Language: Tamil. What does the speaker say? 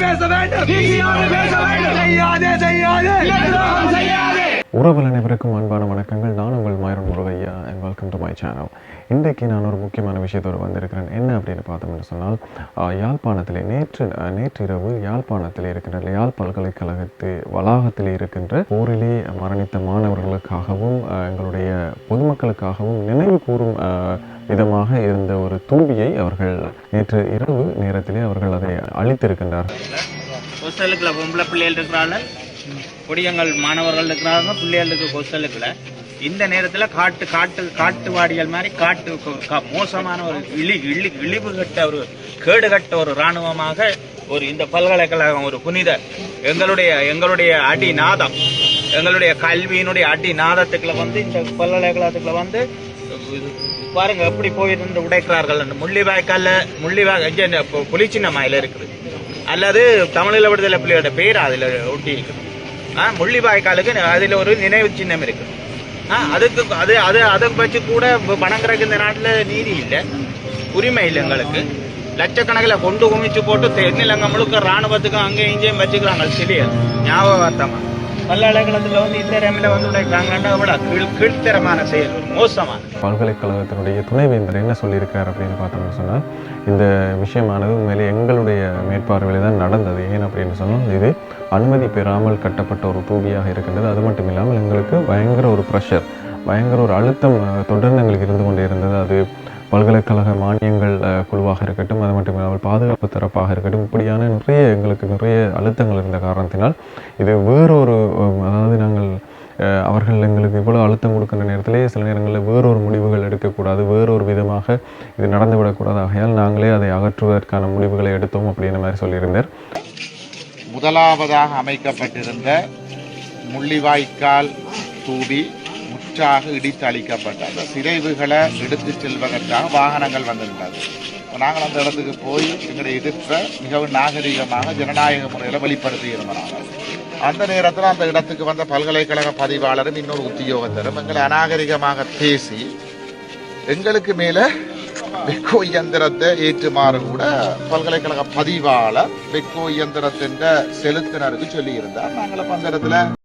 நீதியோடு பேச வேண்டும். பேச வேண்டும். செய்யாதே செய்யாதே உறவுகள் அனைவருக்கும் அன்பான வணக்கங்கள். சேனல் இன்றைக்கு நான் ஒரு முக்கியமான விஷயத்தோடு வந்திருக்கிறேன். என்ன அப்படின்னு பார்த்தோம்னு சொன்னால் யாழ்ப்பாணத்திலே நேற்று நேற்றிரவு யாழ்ப்பாணத்தில் இருக்கின்ற யாழ் பல்கலைக்கழகத்து வளாகத்தில் இருக்கின்ற போரிலே மரணித்த மாணவர்களுக்காகவும் எங்களுடைய பொதுமக்களுக்காகவும் நினைவு கூறும் விதமாக இருந்த ஒரு தூபியை அவர்கள் நேற்று இரவு நேரத்திலே அவர்கள் அதை அழித்திருக்கின்றார்கள் ஹோஸ்டலுக்குள்ள பொம்பளை பிள்ளைகள் இருக்கிறாங்க பொடியங்கள் மாணவர்கள் இருக்கிறாங்க பிள்ளைகள் இருக்கு ஹோஸ்டலுக்குள்ள இந்த நேரத்துல காட்டு காட்டு காட்டு வாடிகள் மாதிரி காட்டு மோசமான ஒரு இழி இழி இழிவு கட்ட ஒரு கேடு கட்ட ஒரு ராணுவமாக ஒரு இந்த பல்கலைக்கழகம் ஒரு புனித எங்களுடைய எங்களுடைய அடி நாதம் எங்களுடைய கல்வியினுடைய அடி நாதத்துக்குள்ள வந்து இந்த பல்கலைக்கழகத்துக்குள்ள வந்து பாருங்க எப்படி போயிருந்து உடைக்கிறார்கள் அந்த முள்ளிவாய்க்கால்ல முள்ளிவாய் புலிச்சின்ன மாயில இருக்குது. அல்லது தமிழில் விடுதலை பிள்ளையோட பேர் அதுல ஒட்டி இருக்குது முள்ளிவாய்க்காலுக்கு அதுல ஒரு நினைவு சின்னம் இருக்குது. அதுக்கு அது அது அதை வச்சு கூட பணம் கிடக்கு இந்த நாட்டில் நீதி இல்லை உரிமை இல்லை எங்களுக்கு லட்சக்கணக்கில் கொண்டு குமிச்சு போட்டு தென்னிலங்கை முழுக்க ராணுவத்துக்கும் அங்கேயும் இங்கேயும் வச்சுக்கிறாங்க சிலிய ஞாபகார்த்தமா பல்கலைக்கழகத்துல வந்து இந்த வந்து உடைக்கிறாங்கன்னா கீழ் கீழ்த்தரமான செயல் ஒரு மோசமான பல்கலைக்கழகத்தினுடைய துணைவேந்தர் என்ன சொல்லியிருக்கார் அப்படின்னு பார்த்தோம்னு சொன்னால் இந்த விஷயமானது உண்மையிலே எங்களுடைய மேற்பார்வையில் தான் நடந்தது. ஏன் அப்படின்னு சொன்னால் இது அனுமதி பெறாமல் கட்டப்பட்ட ஒரு தூபியாக இருக்கின்றது. அது மட்டும் இல்லாமல் எங்களுக்கு பயங்கர ஒரு ப்ரெஷர் பயங்கர ஒரு அழுத்தம் தொடர்ந்து எங்களுக்கு இருந்து கொண்டே இருந்தது. அது பல்கலைக்கழக மானியங்கள் குழுவாக இருக்கட்டும் அது மட்டும் இல்லாமல் பாதுகாப்பு தரப்பாக இருக்கட்டும் இப்படியான நிறைய எங்களுக்கு நிறைய அழுத்தங்கள் இருந்த காரணத்தினால் இது வேறொரு அதாவது நாங்கள் அவர்கள் எங்களுக்கு இவ்வளோ அழுத்தம் கொடுக்கின்ற நேரத்திலே சில நேரங்களில் வேறொரு முடிவுகள் எடுக்கக்கூடாது வேறொரு விதமாக இது நடந்துவிடக்கூடாது. ஆகையால் நாங்களே அதை அகற்றுவதற்கான முடிவுகளை எடுத்தோம் அப்படின்ற மாதிரி சொல்லியிருந்தார். முதலாவதாக அமைக்கப்பட்டிருந்த முள்ளிவாய்க்கால் தூபி முற்றாக இடித்து அளிக்கப்பட்ட அந்த சிதைவுகளை எடுத்து செல்வதற்காக வாகனங்கள் வந்திருந்தது. நாங்கள் அந்த இடத்துக்கு போய் எங்களுடைய எதிர்ப்பை மிகவும் நாகரிகமாக ஜனநாயக முறையில் வெளிப்படுத்தி இருந்தோம். அந்த நேரத்தில் அந்த இடத்துக்கு வந்த பல்கலைக்கழக பதிவாளரும் இன்னொரு உத்தியோகத்தரும் எங்களை அநாகரிகமாக பேசி எங்களுக்கு மேலே வெக்கோ இயந்திரத்தை ஏற்றுமாறு கூட பல்கலைக்கழக பதிவாளர் வெக்கோ இயந்திரத்தின் செலுத்தினருக்கு சொல்லியிருந்தார். நாங்கள் அந்த இடத்துல